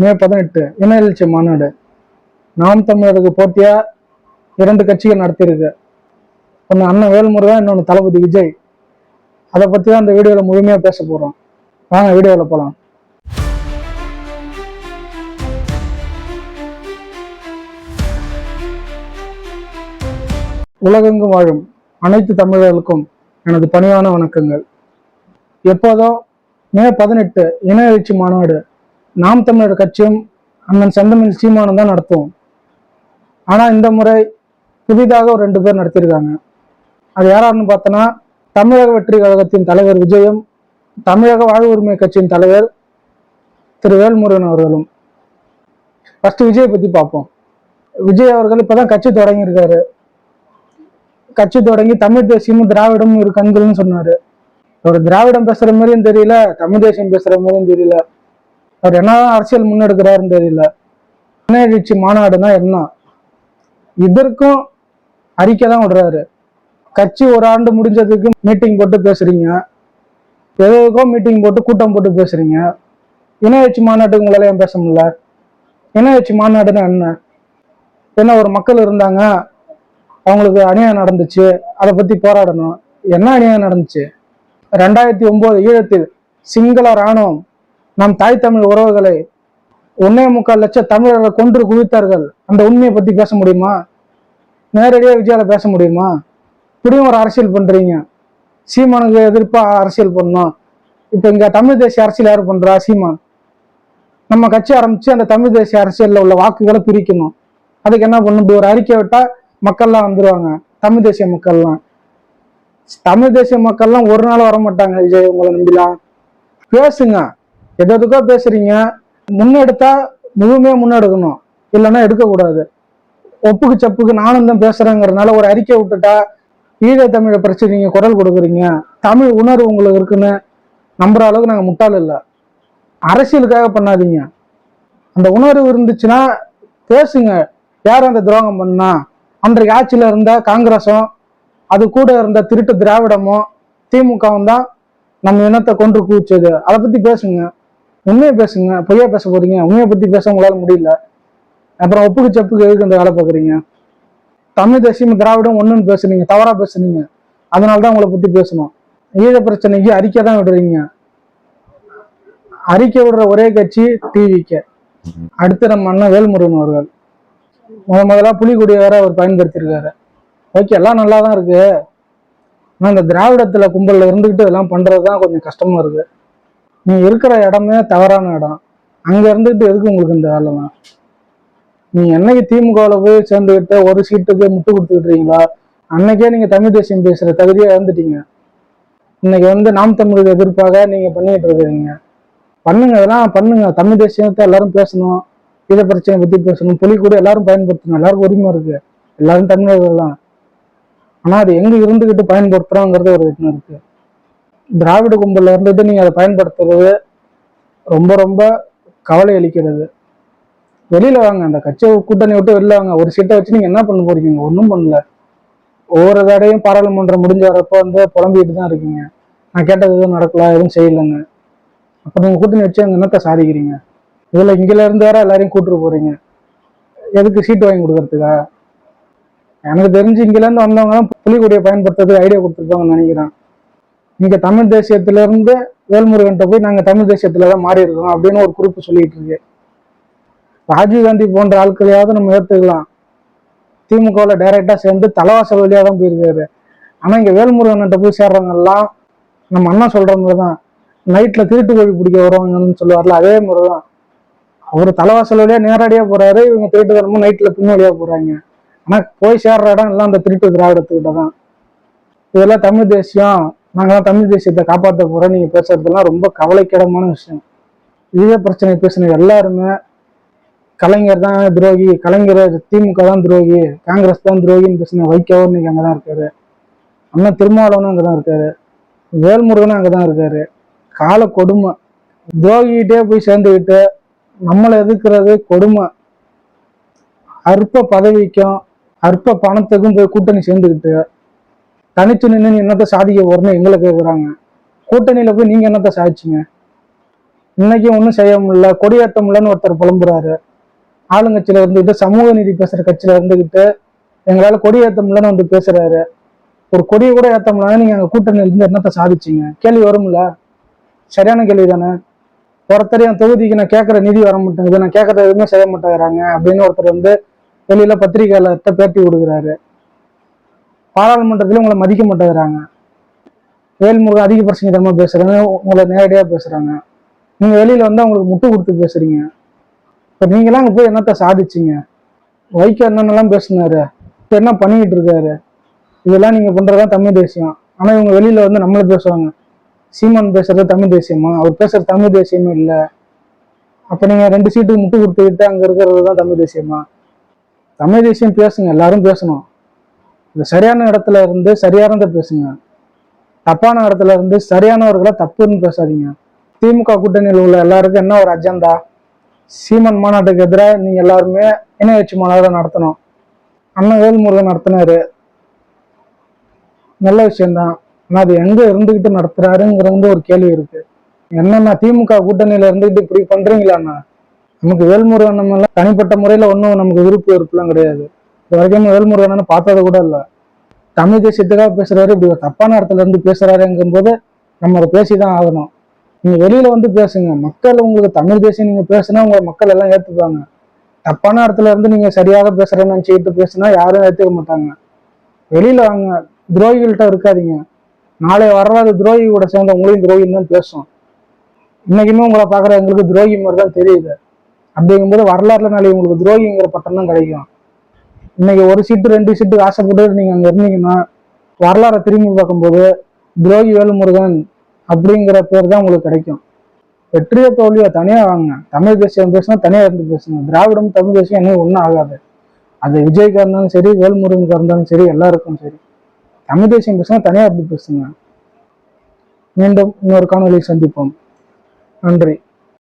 மே பதினெட்டு இன மாநாடு. நாம் தமிழருக்கு போட்டியா? இரண்டு கட்சிகள் நடத்தியிருக்கு. ஒன்று அண்ணன் வேல்முருகன் இன்னொன்று தளபதி விஜய். அதை பற்றி தான் இந்த வீடியோவில் முழுமையாக பேச போகிறோம் வாங்க வீடியோவில் போகலாம் உலகெங்கும் வாழும் அனைத்து தமிழர்களுக்கும் எனது பணியான வணக்கங்கள். எப்போதோ மே பதினெட்டு இன எழுச்சி மாநாடு நாம் தமிழர் கட்சியும் அண்ணன் செந்தமிழ் சீமானம் தான் நடத்துவோம். ஆனால் இந்த முறை புதிதாக ஒரு ரெண்டு பேர் நடத்தியிருக்காங்க. அது யாராருன்னு பார்த்தோன்னா தமிழக வெற்றி கழகத்தின் தலைவர் விஜயும் தமிழக வாழ்வு உரிமை கட்சியின் தலைவர் திரு வேல்முருகன் அவர்களும். ஃபஸ்ட்டு விஜயை பற்றி பார்ப்போம். விஜய் அவர்கள் இப்பதான் கட்சி தொடங்கியிருக்காரு. கட்சி தொடங்கி தமிழ் தேசியமும் திராவிடமும் இரு கண்கள்னு சொன்னார். அவர் திராவிடம் பேசுகிற மாதிரியும் தெரியல தமிழ் தேசியம் பேசுகிற மாதிரியும் தெரியல. அவர் என்னதான் அரசியல் முன்னெடுக்கிறாருன்னு தெரியல. எழுச்சி மாநாடுனா என்ன? இதற்கும் அறிக்கை தான் விடுறாரு. கட்சி ஒரு ஆண்டு முடிஞ்சதுக்கு மீட்டிங் போட்டு பேசுறீங்க. எதுக்கோ மீட்டிங் போட்டு கூட்டம் போட்டு பேசுறீங்க. இணையச்சி மாநாட்டுக்கு உங்களால ஏன் பேச முடியல? இணையச்சி மாநாடுன்னா என்ன? என்ன ஒரு மக்கள் இருந்தாங்க அவங்களுக்கு அநியாயம் நடந்துச்சு அதை பத்தி போராடணும். என்ன அநியாயம் நடந்துச்சு? ரெண்டாயிரத்தி ஒன்பது ஈழத்தில் சிங்கள ராணுவம் நம் தாய் தமிழ் உறவுகளை ஒன்னே முக்கால் லட்சம் தமிழர்களை கொன்று குவித்தார்கள். அந்த உண்மையை பத்தி பேச முடியுமா? நேரடியாக விஜயால பேச முடியுமா? இப்படியும் ஒரு அரசியல் பண்றீங்க. சீமானுக்கு எதிர்ப்பா அரசியல் பண்ணணும். இப்ப இங்க தமிழ் தேசிய அரசியல் யார் பண்றா? சீமான். நம்ம கட்சி ஆரம்பிச்சு அந்த தமிழ் தேசிய அரசியல்ல உள்ள வாக்குகளை பிரிக்கணும். அதுக்கு என்ன பண்ணணும்? இப்படி ஒரு அறிக்கை விட்டா மக்கள்லாம் வந்துருவாங்க. தமிழ் தேசிய மக்கள்லாம். தமிழ் தேசிய மக்கள்லாம் ஒரு நாள் வர மாட்டாங்க விஜய் உங்களை நம்பிலாம். பேசுங்க. எது எதுக்கோ பேசுறீங்க முன்னெடுத்தா முழுமையா முன்னெடுக்கணும். இல்லைன்னா எடுக்கக்கூடாது. ஒப்புக்கு சப்புக்கு நானும் தான் பேசுறேங்கிறதுனால ஒரு அறிக்கை விட்டுட்டா ஈழ தமிழை பிரச்சனை நீங்க குரல் கொடுக்குறீங்க. தமிழ் உணர்வு உங்களுக்கு இருக்குன்னு நம்புற அளவுக்கு நாங்கள் முட்டாள் இல்லை. அரசியலுக்காக பண்ணாதீங்க. அந்த உணர்வு இருந்துச்சுன்னா பேசுங்க. யார் அந்த துரோகம் பண்ணா? அன்றைக்கு ஆட்சியில் இருந்த காங்கிரஸும் அது கூட இருந்த திருட்டு திராவிடமும் திமுகவும் தான் நம்ம இனத்தை கொன்று குவிச்சது. அதை பத்தி பேசுங்க. உண்மையை பேசுங்க பொய்யா பேச போறீங்க உண்மையை பத்தி பேச உங்களால முடியல. அப்புறம் ஒப்புக்கு செப்புக்கு எதுக்கு இந்த வேலை பார்க்குறீங்க? தமிழ் தேசியம் திராவிடம் ஒண்ணுன்னு பேசுனீங்க தவறா பேசுனீங்க. அதனால தான் உங்களை பத்தி பேசணும். ஈழ பிரச்சனைக்கு அறிக்கை தான் விடுறீங்க. அறிக்கை விடுற ஒரே கட்சி டிவிக்கு அடுத்து நம்ம அண்ணன் வேல்முருகன் அவர்கள். முத முதலா புலிகொடி வேற அவர் பயன்படுத்தியிருக்காரு. ஓகே எல்லாம் நல்லா தான் இருக்கு. ஆனா இந்த திராவிடத்துல கும்பல்ல இருந்துகிட்டு இதெல்லாம் பண்றதுதான் கொஞ்சம் கஷ்டமா இருக்கு. நீ இருக்கிற இடமே தவறான இடம். அங்க இருந்துகிட்டு எதுக்கு உங்களுக்கு இந்த வேலைலாம் நீ என்னைக்கு திமுகவில் போய் சேர்ந்துக்கிட்டு ஒரு சீட்டுக்கு முட்டு கொடுத்துக்கிட்டீங்களா? அன்னைக்கே நீங்க தமிழ் தேசியம் பேசுற தகுதியா இழந்துட்டீங்க இன்னைக்கு வந்து நாம் தமிழுக்கு எதிர்ப்பாக நீங்க பண்ணிட்டு இருக்கிறீங்க பண்ணுங்க இதெல்லாம் பண்ணுங்க. தமிழ் தேசியத்தை எல்லாரும் பேசணும். இதை பிரச்சனை பத்தி பேசணும். புலி கூட எல்லாரும் பயன்படுத்தணும். எல்லாருக்கும் உரிமை இருக்கு. எல்லாரும் தமிழர்கள் தான். ஆனா அது எங்க இருந்துகிட்டு பயன்படுத்துறோங்கிறது ஒரு விஷயம் இருக்கு திராவிட கும்பல்ல இருந்துட்டு நீங்க அதை பயன்படுத்துறது ரொம்ப ரொம்ப கவலை அளிக்கிறது. வெளியில வாங்க அந்த கட்சி கூட்டணி விட்டு வெளில வாங்க. ஒரு சீட்டை வச்சு நீங்க என்ன பண்ண போறீங்க? ஒன்றும் பண்ணல. ஒவ்வொரு தடையும் பாராளுமன்றம் முடிஞ்ச வரப்போ வந்து புலம்பிட்டு தான் இருக்கீங்க. நான் கேட்டது எதுவும் நடக்கல எதுவும் செய்யலைங்க. அப்போ நீங்க கூட்டணி வச்சு அங்க என்னத்தை சாதிக்கிறீங்க? இதுல இங்கில இருந்து வேற எல்லாரையும் கூட்டிட்டு போறீங்க. எதுக்கு சீட்டு வாங்கி கொடுக்கறதுக்கா? எனக்கு தெரிஞ்சு இங்கேருந்து வந்தவங்க தான் புலிகொடியை பயன்படுத்துறதுக்கு ஐடியா கொடுத்துருப்பாங்கன்னு நினைக்கிறேன். இங்க தமிழ் தேசியத்துல இருந்து வேல்முருகன்ட்ட போய் நாங்க தமிழ் தேசியத்தில் தான் மாறி இருக்கோம் அப்படின்னு ஒரு குறிப்பு சொல்லிட்டு இருக்கு. ராஜீவ் காந்தி போன்ற ஆட்களையாவது நம்ம ஏத்துக்கலாம். திமுகவில் டைரக்டா சேர்ந்து தலைவாசல் வழியா தான் போயிருக்காரு. ஆனா இங்க வேல்முருகன்கிட்ட போய் சேர்றவங்க எல்லாம் நம்ம அண்ணா சொல்ற மாதிரி தான் நைட்ல திருட்டு கோழி பிடிக்க வருவாங்கன்னு சொல்லுவார்ல அதே மாதிரி தான் அவர் தலைவாசல் வழியா நேரடியா போறாரு இவங்க திருட்டு தரமும் நைட்ல பின்னோடியா போறாங்க. ஆனா போய் சேர்ற இடம் எல்லாம் அந்த திருட்டு திராவிடத்துக்கிட்ட தான் இதெல்லாம் தமிழ் தேசியம். நாங்க தமிழ் தேசியத்தை காப்பாற்ற போகிறோம் நீங்கள் பேசுறதுலாம் ரொம்ப கவலைக்கிடமான விஷயம். இதே பிரச்சனை பேசின எல்லாருமே கலைஞர் தான் துரோகி கலைஞர் திமுக தான் துரோகி காங்கிரஸ் தான் துரோகின்னு பேசின வைகோவும் இன்னைக்கு அங்கதான் இருக்காரு. அண்ணன் திருமாவளவனும் அங்கே தான் இருக்காரு. வேல்முருகனும் அங்கதான் இருக்காரு. கால கொடுமை. துரோகிகிட்டே போய் சேர்ந்துக்கிட்டு நம்மளை எதுக்குறது கொடுமை. அற்ப பதவிக்கும் அற்ப பணத்துக்கும் போய் கூட்டணி சேர்ந்துக்கிட்டு தனிச்சு நின்று என்னத்தை சாதிக்க போறேன்னு எங்களை கேட்குறாங்க கூட்டணியில போய் நீங்க என்னத்தை சாதிச்சீங்க? இன்னைக்கும் ஒன்றும் செய்ய முடியல கொடியேற்ற முடியலன்னு ஒருத்தர் புலம்புறாரு. ஆளுங்கட்சியில இருந்துகிட்டு சமூக நீதி பேசுற கட்சியில இருந்துகிட்டு எங்களால கொடியேற்ற முடியலன்னு வந்து பேசுறாரு. ஒரு கொடியை கூட ஏற்ற முடியல நீங்க அங்க கூட்டணியில இருந்து என்னத்த சாதிச்சீங்க? கேள்வி வரும்ல சரியான கேள்வி தானே. ஒருத்தர் என் தொகுதிக்கு நான் கேட்கற நிதி வர மாட்டேங்குது நான் கேட்கறது எதுவுமே செய்ய மாட்டேங்கிறாங்க அப்படின்னு ஒருத்தர் வந்து வெளியில பத்திரிகையாளர்கிட்ட பேட்டி கொடுக்குறாரு பாராளுமன்றத்திலும் உங்களை மதிக்க மாட்டேங்கிறாங்க. வேல்முருகன் அதிக பிரசங்கத்தனமா பேசுறாங்க உங்களை நேரடியாக பேசுறாங்க. நீங்க வெளியில வந்து அவங்களுக்கு முட்டு கொடுத்து பேசுறீங்க. இப்போ நீங்களாம் அங்கே போய் என்னத்த சாதிச்சிங்க? வைக்க என்னென்னலாம் பேசுனாரு. இப்போ என்ன பண்ணிக்கிட்டு இருக்காரு? இதெல்லாம் நீங்கள் பண்ணுறது தான் தமிழ் தேசியம். ஆனால் இவங்க வெளியில் வந்து நம்மளை பேசுவாங்க. சீமான் பேசுறது தமிழ் தேசியமா? அவர் பேசுறது தமிழ் தேசியமே இல்லை. அப்போ நீங்கள் ரெண்டு சீட்டுக்கு முட்டு கொடுத்துக்கிட்டு அங்கே இருக்கிறது தான் தமிழ் தேசியமா? தமிழ் தேசியம் பேசுங்க எல்லாரும் பேசணும். இந்த சரியான இடத்துல இருந்து சரியானதை பேசுங்க. தப்பான இடத்துல இருந்து சரியானவர்களை தப்புன்னு பேசாதீங்க. திமுக கூட்டணியில் உள்ள எல்லாருக்கும் என்ன ஒரு அஜெண்டா சீமன் மாநாட்டுக்கு எதிராக நீங்க எல்லாருமே இணையச்சி மாநாடு நடத்தணும். அண்ணன் வேல்முருகன் நடத்தினாரு. நல்ல விஷயம்தான். ஆனால் அது எங்க இருந்துகிட்டு நடத்துறாருங்கிற வந்து ஒரு கேள்வி இருக்கு. என்னன்னா திமுக கூட்டணியில இருந்துகிட்டு இப்படி பண்றீங்களாண்ணா? நமக்கு வேல்முருகன் நம்ம எல்லாம் தனிப்பட்ட முறையில ஒன்றும் நமக்கு விருப்பு இருப்பெல்லாம் கிடையாது. இது வரைக்கும் வேல்முருகன் பார்த்தது கூட இல்லை. தமிழ் தேசியத்துக்காக பேசுறாரு இப்படி ஒரு தப்பான இடத்துல இருந்து பேசுறாருங்கும் போது நம்ம அதை பேசிதான் ஆகணும். நீங்க வெளியில வந்து பேசுங்க. மக்கள் உங்களுக்கு தமிழ் தேசியம் நீங்க பேசுனா உங்க மக்கள் எல்லாம் ஏத்துப்பாங்க. தப்பான இடத்துல இருந்து நீங்க சரியாக பேசுறேன்னு நினைச்சுக்கிட்டு பேசுனா யாரும் ஏத்துக்க மாட்டாங்க. வெளியில வாங்க. துரோகிகள்கிட்ட இருக்காதீங்க. நாளை வரலாறு துரோகி கூட சேர்ந்த உங்களையும் துரோகின்னு தான் பேசும். இன்னைக்குமே உங்களை பாக்குற எங்களுக்கு துரோகி மாதிரி தான் தெரியுது. அப்படிங்கும்போது வரலாறுல நாளை உங்களுக்கு துரோகிங்கிற பட்டம் தான் கிடைக்கும். இன்னைக்கு ஒரு சீட்டு ரெண்டு சீட்டு ஆசைப்பட்டு நீங்க அங்க இருந்தீங்கன்னா வரலாறை திரும்பி பார்க்கும்போது துரோகி வேலுமுருகன் அப்படிங்கிற பேர் தான் உங்களுக்கு கிடைக்கும். வெற்றியோ தோல்வியோ தனியா வாங்க தமிழ் தேசியம் பேசினா தனியா இருந்து பேசுங்க. திராவிடம் தமிழ் தேசியம் இன்னும் ஒன்றும் ஆகாது. அது விஜய்க்கா இருந்தாலும் சரி வேல்முருகனுக்கா இருந்தாலும் சரி எல்லாருக்கும் சரி. தமிழ் தேசியம் பேசினா தனியா இருந்து பேசுங்க. மீண்டும் இன்னொரு காணொலியை சந்திப்போம். நன்றி.